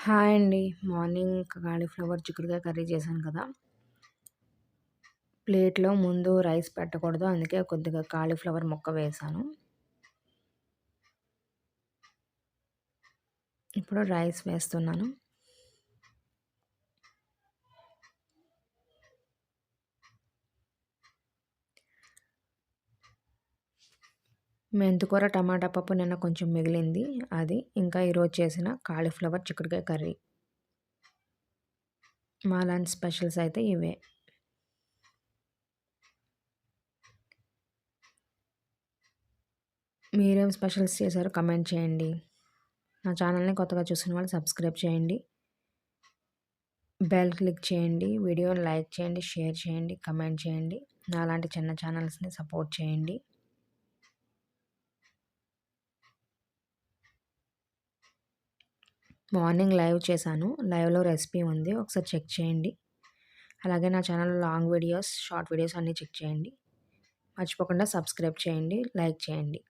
Hi అండి. Morning cauliflower చిక్కుడుకాయ curry చేశాను కదా! ప్లేట్‌లో ముందు రైస్ పెట్టకూడదు. అందుకే కొద్దిగా కాలీఫ్లవర్ ముక్క వేశాను. ఇప్పుడు రైస్ వేస్తున్నాను. మెంతికూర, టమాటా పప్పు నిన్న కొంచెం మిగిలింది అది. ఇంకా ఈరోజు చేసిన కాలీఫ్లవర్ చిక్కుడుకాయ కర్రీ. మా లాంటి స్పెషల్స్ అయితే ఇవే. మీరేం స్పెషల్స్ చేశారో కమెంట్ చేయండి. నా ఛానల్ని కొత్తగా చూసిన వాళ్ళు సబ్స్క్రైబ్ చేయండి. బెల్ క్లిక్ చేయండి. వీడియోని లైక్ చేయండి, షేర్ చేయండి, కమెంట్ చేయండి. నాలాంటి చిన్న ఛానల్స్‌ని సపోర్ట్ చేయండి. మార్నింగ్ లైవ్ చేశాను. లైవ్‌లో రెసిపీ ఉంది. ఒకసారి చెక్ చేయండి. అలాగే నా ఛానల్‌లో లాంగ్ వీడియోస్, షార్ట్ వీడియోస్ అన్నీ చెక్ చేయండి. మర్చిపోకుండా సబ్స్క్రైబ్ చేయండి. లైక్ చేయండి.